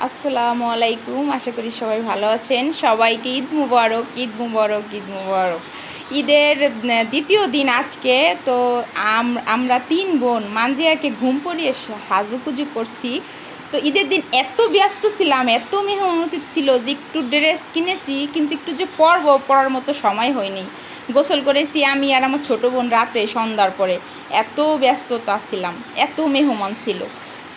আসসালামু আলাইকুম, আশা করি সবাই ভালো আছেন। সবাইকে ঈদ মুবারক ঈদ মুবারক ঈদ মুবারক। ঈদের দ্বিতীয় দিন আজকে, তো আম- আমরা তিন বোন মাঞ্জিয়াকে ঘুম পড়িয়ে হাজুকুজু করছি। তো ঈদের দিন এত ব্যস্ত ছিলাম, এত মেহনতি ছিল যে একটু ড্রেস কিনেছি, কিন্তু একটু যে পরবো, পরার মতো সময় হয়নি। গোসল করেছি আমি আর আমার ছোটো বোন রাতে সন্ধ্যার পরে। এত ব্যস্ততা ছিলাম, এত মেহমান ছিল।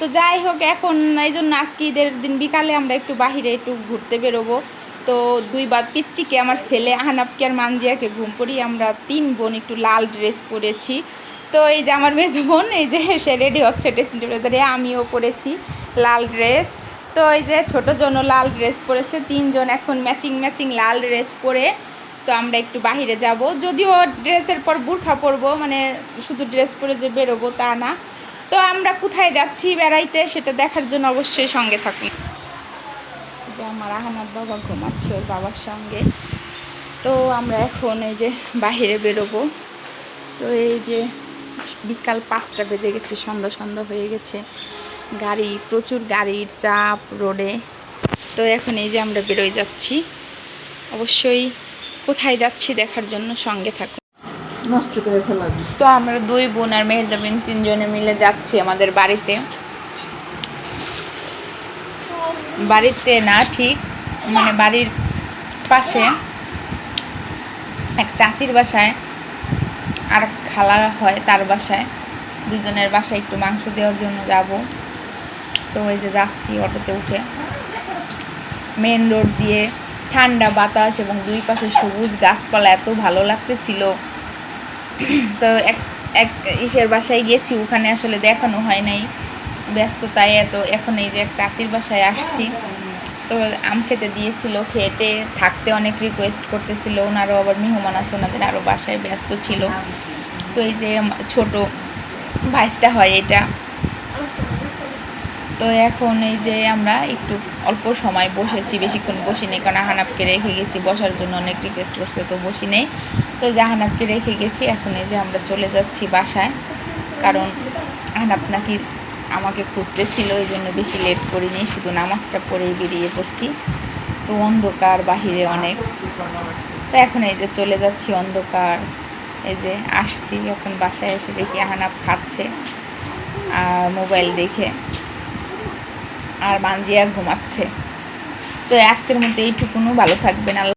তো যাই হোক, এখন এই জন্য আজকে ঈদের দিন বিকালে আমরা একটু বাহিরে একটু ঘুরতে বেরোবো। তো দুই বা পিচ্চিকে, আমার ছেলে আহনাবকে আর মানজিয়াকে ঘুম পড়িয়ে আমরা তিন বোন একটু লাল ড্রেস পরেছি। তো এই যে আমার মেজ বোন, এই যে সে রেডি হচ্ছে ড্রেসিং টেবিলে আমিও পরেছি লাল ড্রেস। তো এই যে ছোটো জন্য লাল ড্রেস পরেছে, তিনজন এখন ম্যাচিং ম্যাচিং লাল ড্রেস পরে তো আমরা একটু বাহিরে যাব। যদিও ড্রেসের পর বুরখা পরবো মানে শুধু ড্রেস পরে যে বেরোবো তা না। তো আমরা কোথায় যাচ্ছি, বেড়াইতে, সেটা দেখার জন্য অবশ্যই সঙ্গে থাকুন। যে আমার আহানার বাবা ঘুমাচ্ছে ওর বাবার সঙ্গে। তো আমরা এখন এই যে বাহিরে বেরোবো। তো এই যে বিকাল পাঁচটা বেজে গেছে, সন্ধ্যা সন্ধ্যা হয়ে গেছে। গাড়ি, প্রচুর গাড়ির চাপ রোডে। তো এখন এই যে আমরা বেরোয় যাচ্ছি। অবশ্যই কোথায় যাচ্ছি দেখার জন্য সঙ্গে থাকুন। নষ্ট করে ফেলাবি তো আমরা দুই বোন আর মেহজাবিন তিনজনে মিলে যাচ্ছি আমাদের বাড়িতে। বাড়িতে না, ঠিক মানে বাড়ির পাশে এক চাষির বাসায় আর খালা হয় তার বাসায়। দুজনের বাসায় একটু মাংস দেওয়ার জন্য যাব। তো ওই যে যাচ্ছি অটোতে উঠে। মেন রোড দিয়ে ঠান্ডা বাতাস এবং দুই পাশে সবুজ গাছপালা, এত ভালো লাগতেছিল। তো এক এক ইসের বাসায় গেছি, ওখানে আসলে দেখানো হয় নাই। ব্যস্ততায় এত, এখন এই যে এক চাচির বাসায় আসছি। তো আম খেতে দিয়েছিল, খেতে থাকতে অনেক রিকোয়েস্ট করতেছিল। ওনারও আবার মেহমান আছে, ওনাদের আরও বাসায় ব্যস্ত ছিল। তো এই যে ছোট ভাইসটা হয় এটা তো এখন এই যে আমরা একটু অল্প সময় বসেছি, বেশিক্ষণ বসি নেই কারণ আহানাবকে রেখে গেছি, বসার জন্য অনেক রিকোয়েস্ট করছে, তো বসি নেই। তো জাহানাবকে রেখে গেছি, এখন এই যে আমরা চলে যাচ্ছি বাসায়, কারণ আহনাব নাকি আমাকে খুঁজতেছিল ওই জন্য বেশি লেট করিনি, শুধু নামাজটা পড়েই বেরিয়ে পড়ছি। তো অন্ধকার, বাহিরে অনেক। তো এখন এই যে চলে যাচ্ছি অন্ধকার, এই যে আসছি, এখন বাসায় এসে দেখি আহানাব খাচ্ছে আর মোবাইল দেখে। আর মানজিয়া ঘুমাচ্ছে। তো আজকের মতো এইটুকুনও ভালো থাকবেন আল্লাহ